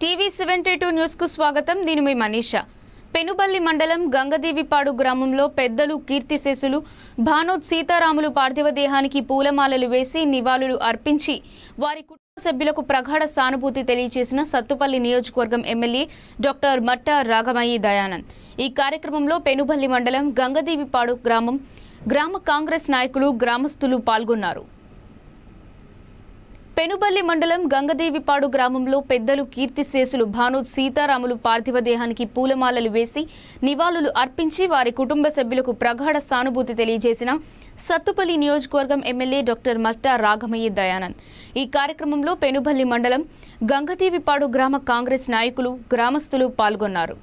TV seventy two న్యూస్కు స్వాగతం. నేను మీ మనీషా. పెనుబల్లి మండలం గంగదేవిపాడు గ్రామంలో పెద్దలు కీర్తిశేషులు భానోత్ సీతారాములు పార్థివ దేహానికి పూలమాలలు వేసి నివాళులు అర్పించి వారి కుటుంబ సభ్యులకు ప్రగాఢ సానుభూతి తెలియజేసిన సత్తుపల్లి నియోజకవర్గం ఎమ్మెల్యే డాక్టర్ మట్ట రాఘమయ్యి దయానంద్. ఈ కార్యక్రమంలో పెనుబల్లి మండలం గంగదేవిపాడు గ్రామం గ్రామ కాంగ్రెస్ నాయకులు గ్రామస్తులు పాల్గొన్నారు. పెనుబల్లి మండలం గంగదేవిపాడు గ్రామంలో పెద్దలు కీర్తిశేషులు భానోత్ సీతారాములు పార్థివ దేహానికి పూలమాలలు వేసి నివాళులు అర్పించి వారి కుటుంబ సభ్యులకు ప్రగాఢ సానుభూతి తెలియజేసిన సత్తుపల్లి నియోజకవర్గం ఎమ్మెల్యే డాక్టర్ మట్టా రాఘమయ్య దయానంద్. ఈ కార్యక్రమంలో పెనుబల్లి మండలం గంగదేవిపాడు గ్రామ కాంగ్రెస్ నాయకులు గ్రామస్తులు పాల్గొన్నారు.